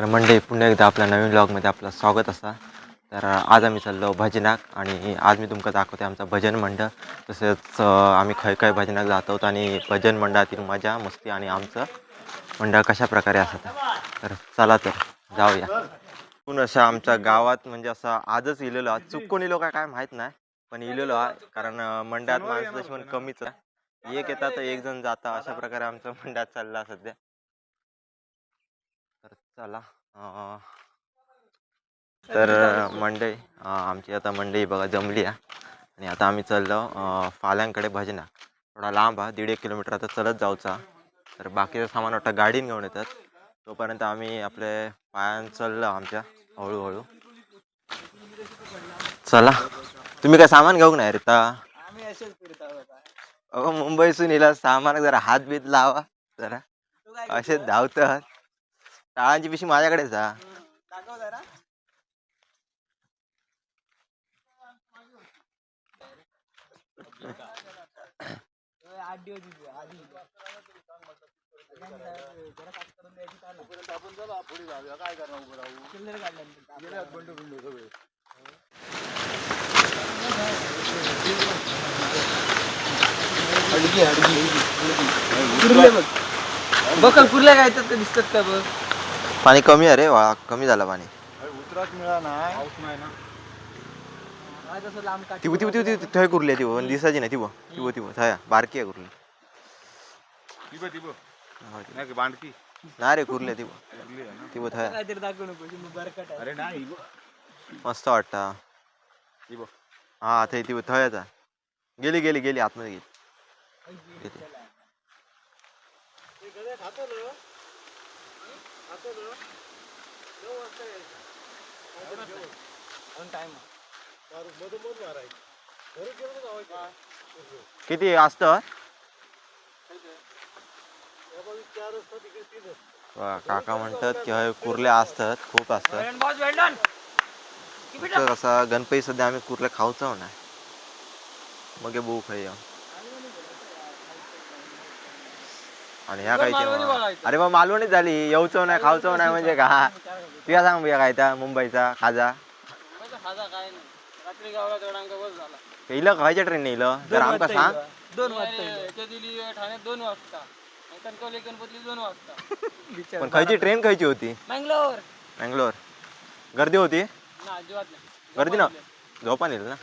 तर मंडळी पुन्हा एकदा आपल्या नवीन ब्लॉगमध्ये आपलं स्वागत असा. तर आज आम्ही चाललो भजनाक आणि आज मी तुमका दाखवते आमचा भजन मंडळ. तसेच आम्ही खय खय भजनाक जात आहोत आणि भजन मंडळातील मजा मस्ती आणि आमचं मंडळ कशा प्रकारे असतं. तर चला तर जाऊया. पण असं आमच्या गावात म्हणजे असं आजच इलेलो. आज चुकून इलो काय काय माहीत नाही. पण इलेलो हा कारण मंडळात माणसं पण कमीच आहे. एक येतात तर एक जण जाता अशा प्रकारे आमचं मंडळात चालला सध्या. चला तर मंडई आमची आता मंडई बघा जमली आहे. आणि आता आम्ही चाललो फाल्यांकडे भजना थोडा लांब आहे दीड एक किलोमीटर आता चलत जाऊचा. तर बाकीचं सामान वाटतं गाडीन घेऊन येतात. तोपर्यंत आम्ही आपले पायान चाललो आमच्या हळूहळू. चला. तुम्ही काय सामान घेऊन नाही रे आम्ही असेच फिरत आहोत आता. अहो मुंबईसून इला सामान जरा हात बीत लावा. जरा. तू काय असे धावतात. टाळांची पिशी माझ्याकडेच जा दाखव जरा होय, आठ दिवस दिले, आधी. चिल्लर काढल्यानंतर. अडगी, अडगी. कुर्ले बघ बघ कुर्ल्या काय येतात का दिसतात का बघ पाणी कमी आहे रे वा कमी झालं पाणी. मिळा पाऊस नाही ना. आज असं लांब काठी ती ती ती थंय कुरली ती पण दिसायची नाही ती बो ती बो ती बो थया बारकी आहे कुरली. नाही रे कुरली ती बो कुठली आहे ना? ती बो थया काहीतरी दाखवू नको ती बरकट आहे. अरे नाही मस्त वाटतं. हा आहे. किती असतं? वा, काका म्हणतात की हय कुर्ल्या असतात खूप असतात. कसा गणपती सध्या आम्ही कुर्ले खाऊचो नाही मग हे बू आणि ह्या काय अरे मग मालवणीच झाली. येऊचो नाही खाऊचो नाही म्हणजे का? तुला सांग भैया काय त्या मुंबईचा खाजा. रात्री गावाला तेवढा आमका बस झाला. इलं खायच्या ट्रेन इलं? जर आमका सांग. दोन वाजता याच्या दिली ठाण्यात दोन वाजता. आणि कणकवली गणपती दोन वाजता. पण खायची ट्रेन खायची होती. मंगलोर. बँगलोर गर्दी होती? गर्दी ना? झोपा नेलं ना?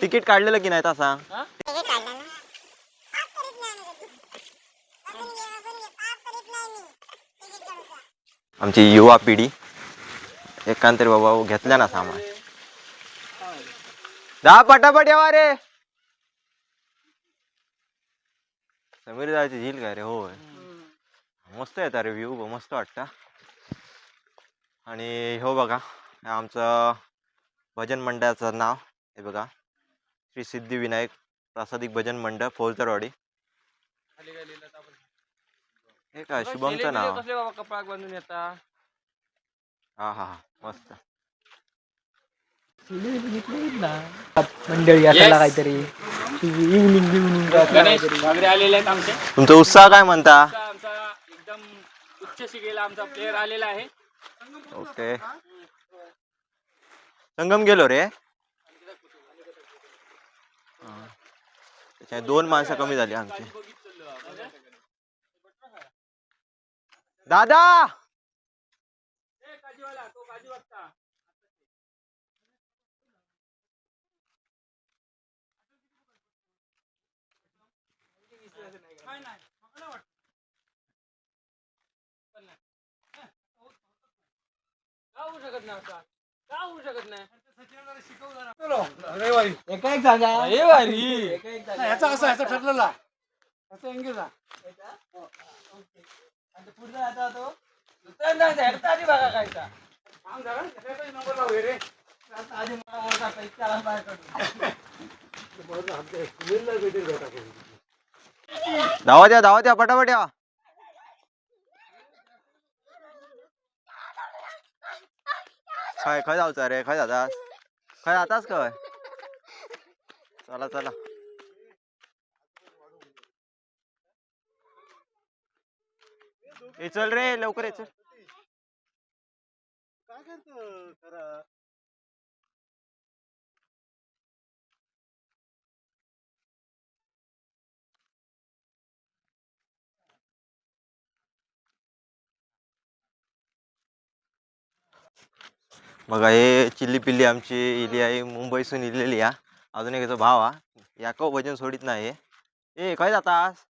तिकीट काढलेलं की नाही ता सांग हा? आमची युवा पिढी एकांतरी बाबा घेतल्या ना सामान. दहा पटापट यावा रे. समीर जायची झील काय रे? होय. मस्त येतात रे व्ह्यू मस्त वाटता. आणि हो बघा आमचं भजन मंडळाचं नाव हे बघा. श्री सिद्धिविनायक प्रासादिक भजन मंडळ फौजदारवाडी खाली काय लिहिलं आपण हे काय शुभमचं नाव? कसले बाबा कपाळ बांधून येता? हा हा हा मस्त. मंडळी असायला काहीतरी. इव्हनिंग इव्हनिंग आलेले आहेत आमचे. तुमचा उत्साह काय म्हणता? आमचा आमचा एकदम उच्च शिकेला आमचा प्लेअर आलेला आहे. ओके. संगम गेलो रे. हा. त्याच्यात दोन माणसं कमी झाली आमची. दादा! काय होऊ शकत नाही होऊ शकत नाही रविवारी एक एक सांगा हे भारी एक एक ह्याचा असं ह्याचा ठरलेला. ह्याचा एंगेज आणि पुढचा आता तो. दुसरा नाही ह्याचा आधी बघा कायचा काम झालं त्याच्यातही नंबर लावूया रे. आता आधी मला ओळखायचा इतका लांब बाहेर काढून. धावा द्या धावा द्या पटापट या. काय खय जाऊचा रे खय जातास खय जातास काय चला चला. ए चल रे लवकर ये चल. काय करतो खरं बघा हे चिल्ली पिल्ली आमची इली आहे मुंबईसून इलेली या अजून एक याचा भाव हा या का भजन सोडित नाही ए काय जातास?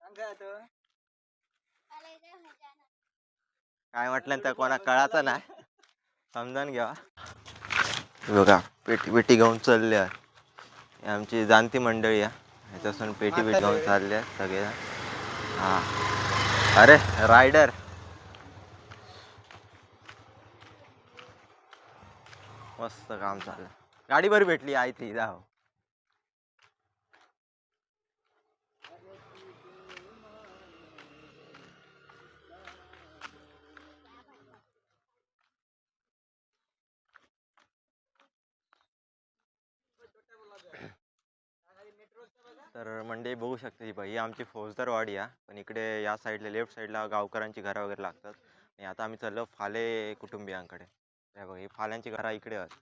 काय म्हटलं त्या कोणा कळाचं नाही समजान घ्या. बघा पेटी पेटी घेऊन चालले आहे आमची जाणती मंडळी आहे. ह्याच्यासून पेटी पेटी घेऊन चालले आहे सगळे. हा. अरे रायडर. मस्त काम चाललं. गाडी बरी भेटली आहे ती जाव तर बघू शकते ही बाई ही आमची फौजदारवाडी आहे पण इकडे या साईडला लेफ्ट साईडला गावकऱ्यांची घरं वगैरे लागतात. आणि आता आम्ही चाललो फाले कुटुंबियांकडे. हे बघा ही फाल्यांची घरं इकडे आहेत.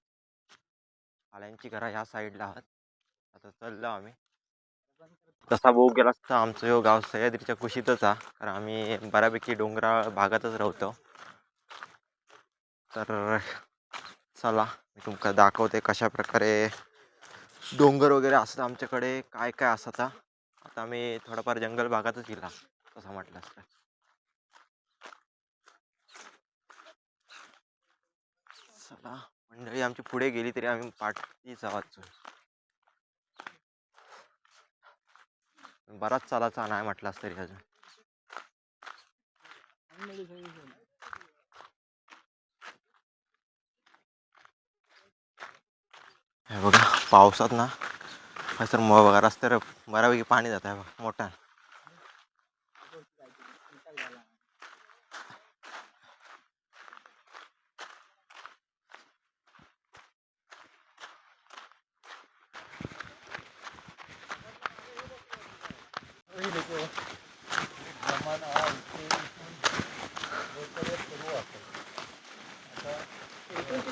फाल्यांची घरं ह्या साईडला आहात. आता चाललो आम्ही. तसा बघू गेला तर आमचं जो गाव सह्याद्रीच्या कुशीतच आहे कारण आम्ही बऱ्यापैकी डोंगराळ भागातच राहतो. तर चला मी तुमका दाखवते कशा प्रकारे डोंगर वगैरे असतं आमच्याकडे काय काय असतं आता आम्ही थोडाफार जंगल भागातच गेला तसं म्हटलं असतं. चला मंडळी आमची पुढे गेली तरी आम्ही पाठीच आवाज बराच चालाचा नाही म्हटलास तरी अजून. हे बघा पावसात ना सर मग बघा रस्त्यावर बऱ्यापैकी पाणी जात आहे बघा मोठा.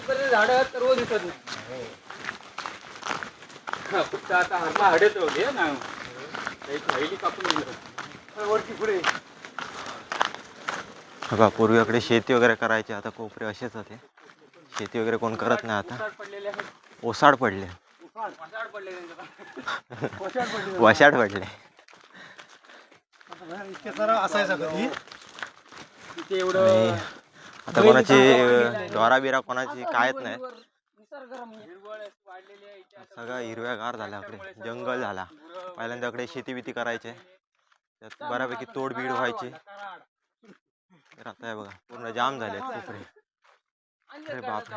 झाड झाडं सर्व दिसत फक्त आता हरमा हडत होते ना एक पहिली कापून वरती पुढे. बघा पूर्वीकडे शेती वगैरे करायची आता कोपरे असेच होते. शेती वगैरे कोण करत नाही आता. ओसाड पडले. वशाड पडले आता कोणाची डोरा बिरा कोणाची कायच नाही. सगळं हिरव्यागार झालं इकडे जंगल झाला. गुरं, पहिल्यांदा इकडे शेती बिती करायचे. त्यात बऱ्यापैकी तोड बीड व्हायची. तर आता हे बघा पूर्ण जाम झाले कोपरे. आणि अरे बापरे.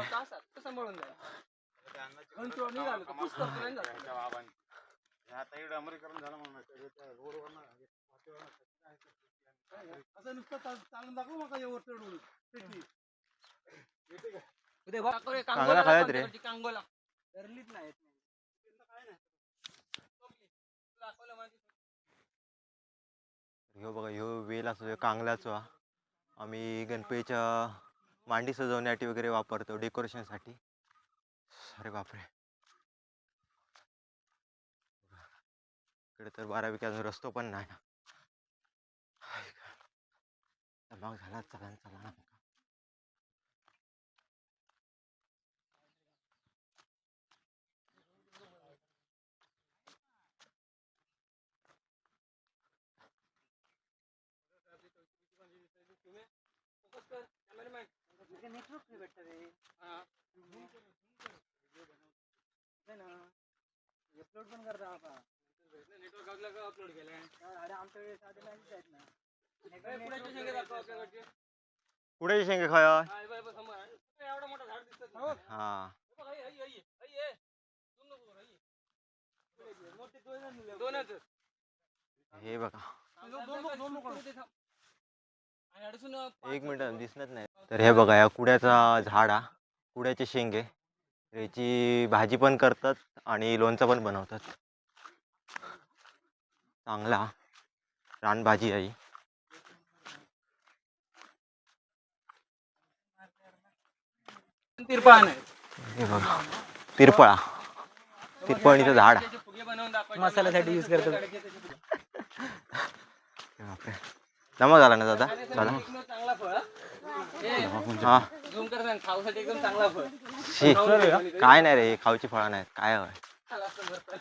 असं, नुसतं चाल- चालून दाखव मग वर चढून पेटी. उद्या बघ, कांगोला खायत रे. कांगोला धरलीच नाही ह्यो बघा ह्यो वेल असो ह्यो कांगल्याचो हा. आम्ही गणपतीच्या मांडी सजवण्यासाठी वगैरे वापरतो डेकोरेशनसाठी अरे बापरे इकडे तर बारापैकी अजून रस्तो पण नाही. मग झाला चला न चला ना. फोकस कर कॅमेरामॅन हा. अपलोड पण करता आता नेटवर्क आपल्या का अपलोड केलंय? अरे आमच्या वेळेस आधी आहेत ना. पुढे शेंगे खाय. हा, हे हे एवढं मोठं झाड दिसत. हा. हे. बघ, एक मिनट दिसणार नाही. तर हे बघा या कुड्याचा झाड हा कुड्याचे शेंगे याची भाजी पण करतात आणि लोणचं पण बनवतात. चांगला रानभाजी आहे बघा तिरपळा. तिरपळणीच झाड. मसाल्यासाठी युज करतो. जमा झाला ना दादा? झाला. चांगला फळ हा. खाऊसाठी एकदम चांगला फळ शी काय नाही रे खाऊची फळं नाहीत. काय भरपूर.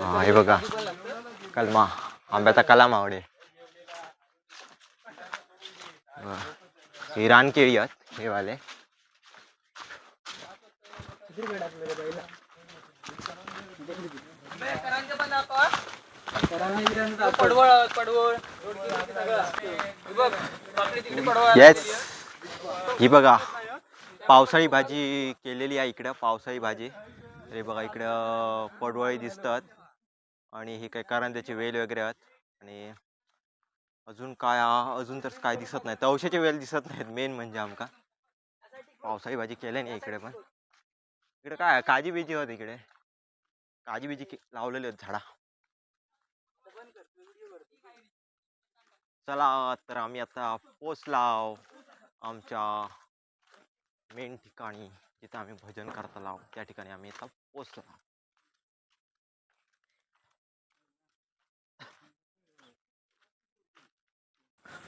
हा हे बघा. कलमा. आंब्याचा कलाम आवडे. ही. रानकेळी आहेत हे वाले बे, करांचे पण दाखव. तो पडवळ पडवळ येस ही बघा पावसाळी भाजी केलेली आहे इकडं पावसाळी भाजी. अरे बघा इकडं पडवळी दिसतात. आणि हे काय कारंद्याचे वेल वगैरे आहेत. आणि अजून काय अजून तर काय दिसत नाही. तवशाचे वेल दिसत नाहीत मेन म्हणजे आमका. पावसाळी भाजी केल्या नाही इकडे पण. इकडे काय काजी बिजी होत इकडे. काजी बिजी के- लावलेले आहेत झाडा. चला तर आम्ही आता पोचलाव आमच्या मेन ठिकाणी जिथं आम्ही भजन करता लाव त्या ठिकाणी आम्ही आता पोचलो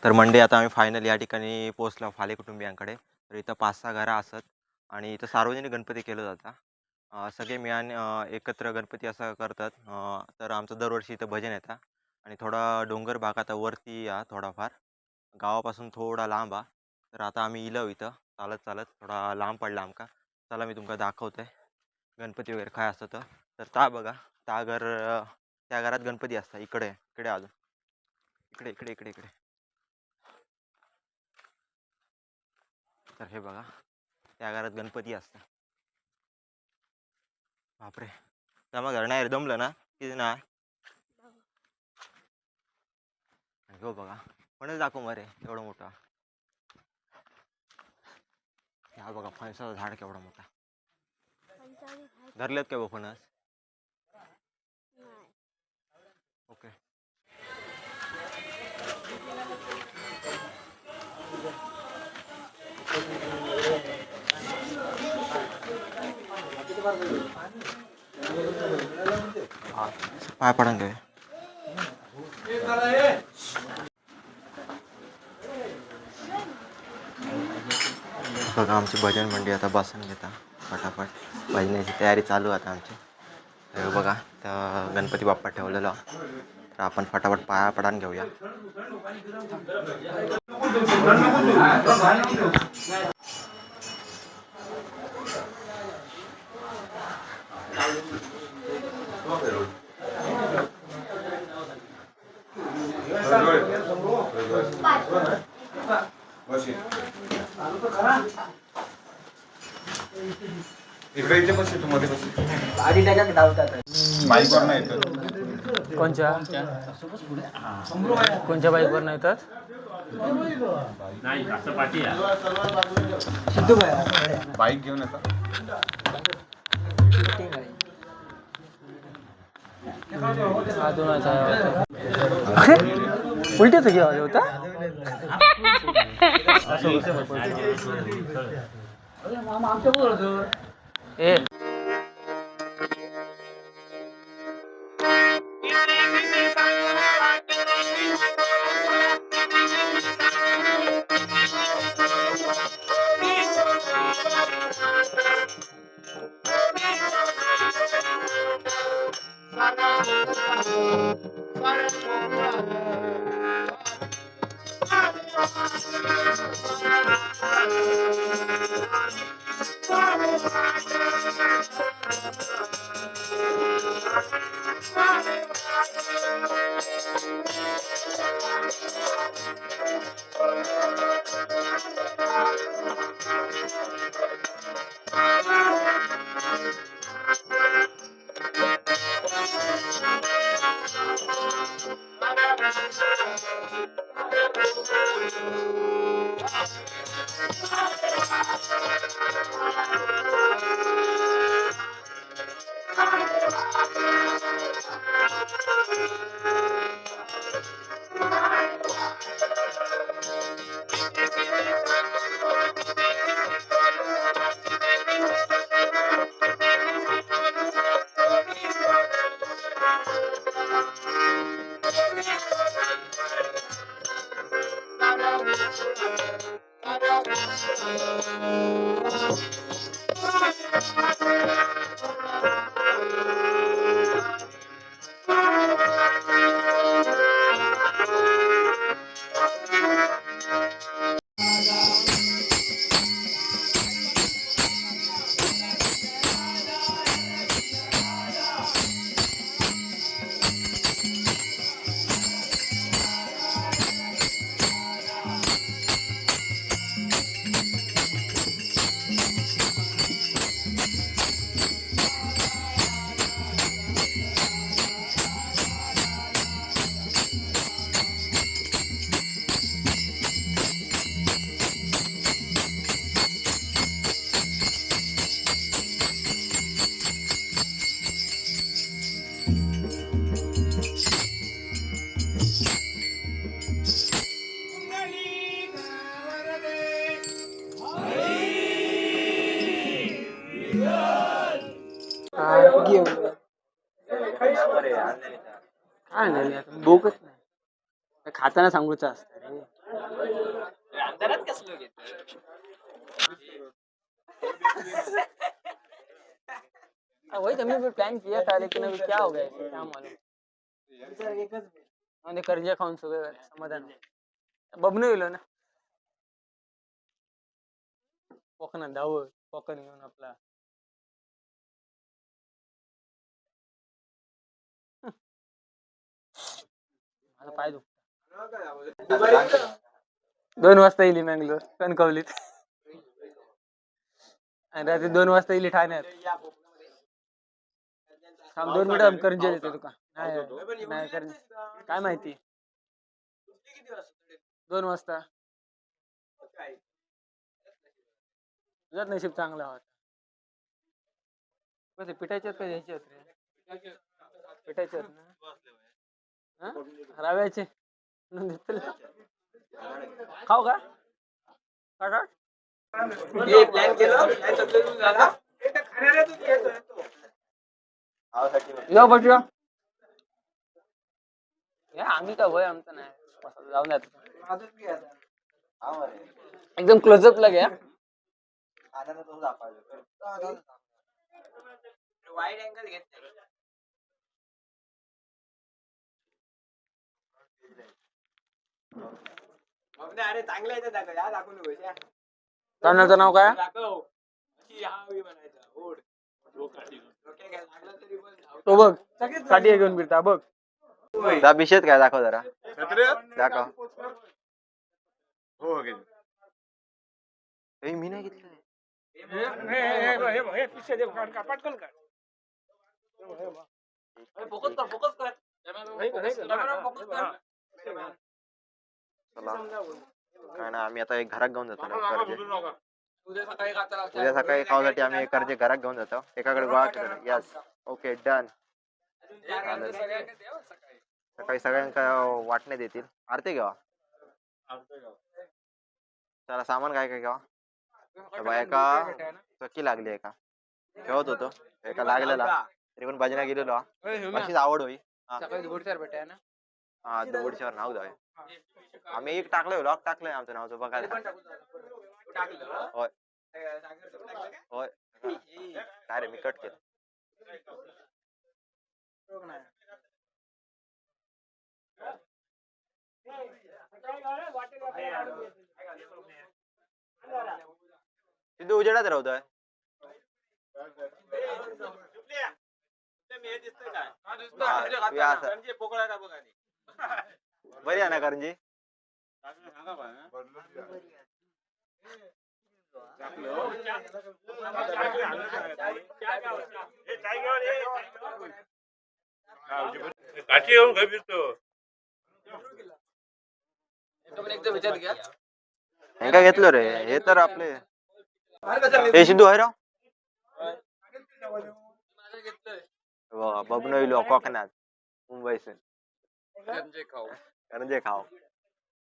तर मंडे आता आम्ही फायनल या ठिकाणी पोचलो फाले कुटुंबियांकडे. तर इथं पाच सहा घरं असत आणि इथं सार्वजनिक गणपती केलं जातं. सगळे मिळान एकत्र गणपती असं करतात. तर आमचं दरवर्षी इथं भजन येतं आणि थोडा डोंगर भाग आता वरती या थोडाफार. गावापासून थोडा लांब हा. तर आता आम्ही इलो इथं. चालत चालत थोडा लांब पडला आमका. चला मी तुमका दाखवतोय. गणपती वगैरे काय असतं तर. तर ता बघा. त्या घर त्या घरात गणपती असतात इकडे इकडे अजून. इकडे इकडे इकडे इकडे. तर हे बघा. त्या घरात गणपती असतात बापरे! जमा घर नाही रे, दमलं ना? किती ना? हो बघा म्हणून दाखव मरे एवढं मोठा. हा बघा फणसाचं झाड केवढा मोठा. धरलेत का बघ फणस? ओके. हा, पाय पडून बघा आमची भजन मंडळी आता बसून घेता फटाफट. भजनाची तयारी चालू आता आमची. तर बघा तर गणपती बाप्पा ठेवलेला. तर आपण फटाफट पाया पडान घेऊया. इकडे इथे बसमध्ये बस आधी त्याच्यात बाईकवर नाही तर कोणच्या कोणच्या बाईकवर नाही येतात सिद्धू भाई बाईक घेऊन येतात. अजूनच आहे उलटेच घेऊ होता ए Adeus. खाताना सांगूच हाँ, वही तो हमने प्लान किया था लेकिन अभी क्या हो गया? क्या मालूम? मैंने कर्जा खाऊन सगळं समाधान बबनू गेलो ना। कोकणात धाव कोकण घेऊन आपला मला पाय दुख दोन वाजता येईल मँगलोर कणकवलीत. आणि रात्री दोन वाजता येईल ठाण्यात. थांब दोन मिनिटं करंजे येतो तुका नाही नाही काय माहिती? दोन वाजता. तुझ्यात नशीब चांगला होता कसे पिठाच्यात का घ्यायचे रे? पिठायच्यात ना? रव्याचे? खाऊ का? प्लॅन केलं या या आम्ही का वय आमचं नाही. जाऊन द्या एकदम क्लोजअप ला घ्या. वाईड अँगल घेत अरे चांगलं आहे ते दाखव या दाखवू नको या. चॅनलचं नाव काय? दाखव. की हा होई म्हणायचा ओढ. डोक्या काय लागलं तरी पण धाव. तो बघसाठी घेऊन फिरता बघ. अभिषेक काय दाखव जरा. दाखव. हो ए, मी नाही घेतलं. अरे, focus कर focus कर. Camera focus कर. चला काय ना आम्ही आता एक घरात घेऊन जातो ना कर्जे उद्या सकाळी खावासाठी आम्ही कर्जे घरात घेऊन जातो एकाकडे गोळा केलं यस ओके डन सकाळी सगळ्यांका वाटण्यात येतील आरते घेवा चला सामान काय काय घेवा तर बा एका चक्की लागली एका ठेवत होतो एका लागलेला तरी पण भजना गेलेलो हा. अशीच आवड होई हा दुबडीच्यावर नाव जावे आम्ही एक टाकलंय लॉक टाकलंय आमचं नावचं बघायला. टाकलं? होय. का? काय रे मी कट केलं. सिद्धू उजेडात राहतोय. हा, तू या असं. बरी आहे ना करंजी काठी येऊन घरी फिरतो एकदम विचार घ्या हे काय घेतलं रे हे तर आपले हे सिद्धू आहे राव माझं घेतलंय बघा, बबनोइलो कोकणात मुंबईसून गंजे खाऊ करंजे खाव.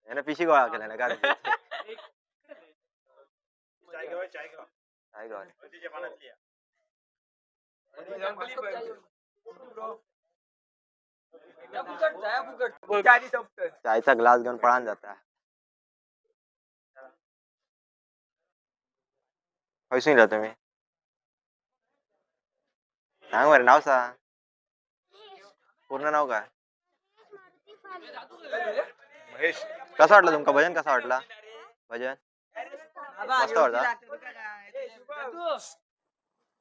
यानं पिशी गोळा केला ना कारण काय चायचा ग्लास घेऊन पळान जाता. खयसून येला तुम्ही. सांग बरं नाव सांग. पूर्ण नाव काय? महेश कसं वाटलं तुमका? भजन कसं वाटला? भजन? मस्त वाटला?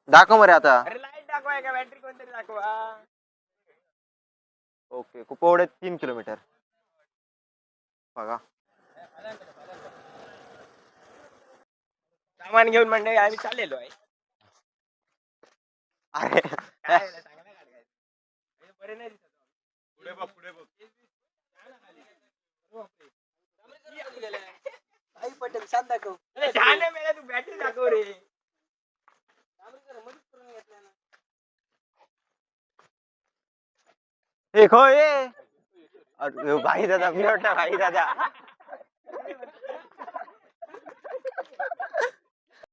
दाखव मरे आता. ओके कुपवडे तीन किलोमीटर. बघा. सामान घेऊन म्हणजे आम्ही चाललेलो आहे. अरे. काय आहे, चांगला गाडी आहे. हे बरे नाही दिसत. पुढे बघ पुढे बघ. अरे छान आहे तू बॅटरी दाखव रे. हे खो ये अरे भाई दादा मी वाटलं भाई दादा.